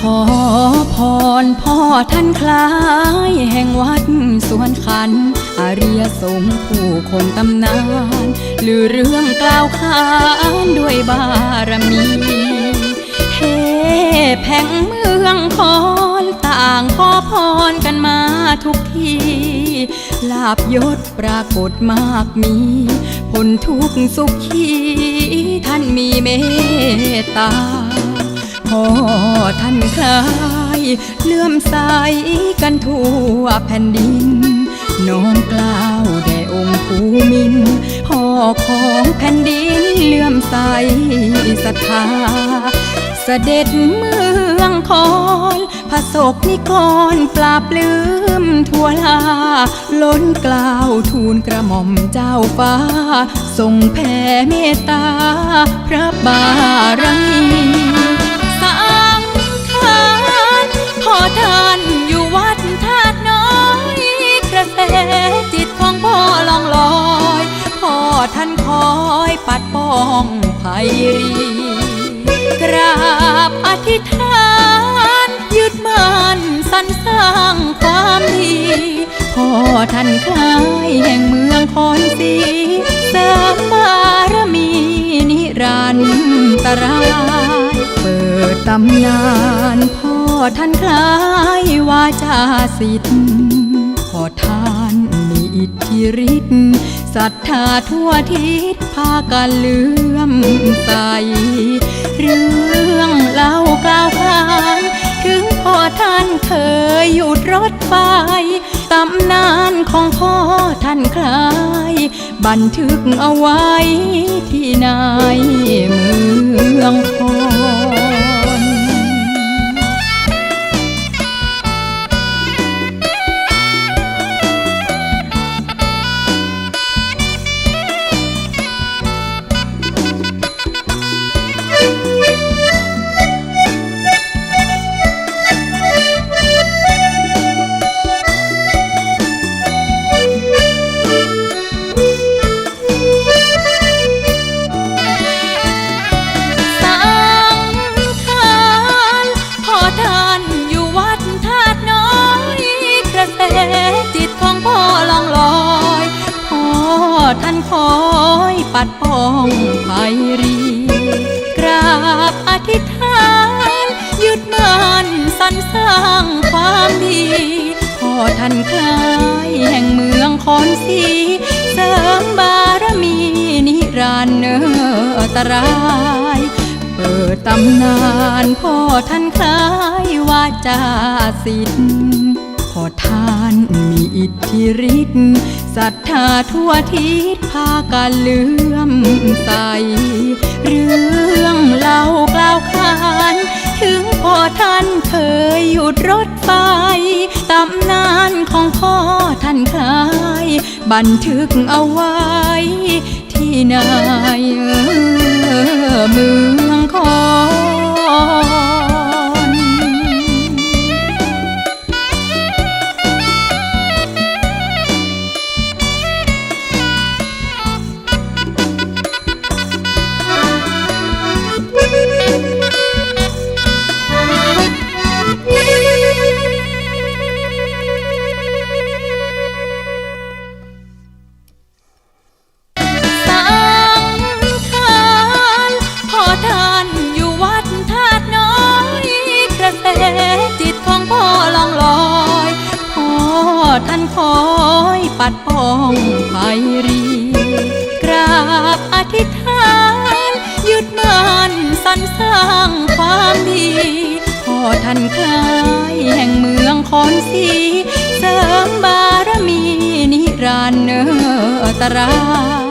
ขอพรพ่อท่านคล้ายแห่งวัดสวนขัน อาเรียสงผู้คงตำนานลือเรื่องกล่าวขานด้วยบารมีเทพแห่งเมืองคอนต่างขอพรกันมาทุกทีลาบยศปรากฏมากมีผลทุกสุขขีท่านมีเมตตา พ่อท่านคลายเลื่อมใสกันทั่วแผ่นดิน น้อมกล้าวแด่องค์ภูมิน พ่อของแผ่นดินเลื่อมใสศรัทธาเสด็จเมืองคอนพระศกนิกรปราบลืมทั่วลา ล้นกล่าวทูลกระหม่อมเจ้าฟ้า ทรงแผ่เมตตา พระบารมี ท่านอยู่วัดธาตุน้อยกระแสจิตของพ่อลองลอยพ่อท่านคอยปัดป้องภัยรีกราบอธิษฐานยึดมั่นสรรสร้างความดีพ่อท่านคล้ายแห่งเมืองคอนสีเสริมบารมีนิรันตรายเปิดตำนาน ท่านคล้ายวาจาสิทธิ์พ่อท่านมีอิทธิฤทธิ์ศรัทธาทั่วทิศพากันเลื่อมใส เรื่องเล่ากล่าวขานถึงพ่อท่านเคยหยุดรถไฟตำนานของพ่อท่านคลาย บันทึกเอาไว้ที่ในเมือง คอยปัดป้องภัยรี กราบอธิษฐาน ยึดมั่นสรรสร้างความดีพ่อท่านคลายแห่งเมืองคอนสีเสริมบารมีนิรันตรายเปิดตำนานพ่อท่านคลายวาจาสิทธิ์พ่อท่านมีอิทธิฤทธิ์ ศรัทธาทั่วทิศพากันเลื่อมใส เรื่องเล่ากล่าวขานถึงพ่อท่านเคยหยุดรถไฟตำนานของพ่อท่านคลาย บันทึกเอาไว้ที่ในเมือ คอยปัดป้องภัยรี กราบอธิษฐานยึดมั่นสรรสร้างความดีพอท่านคลายแห่งเมืองคอนสีเสริมบารมีนิรันดร์ตรา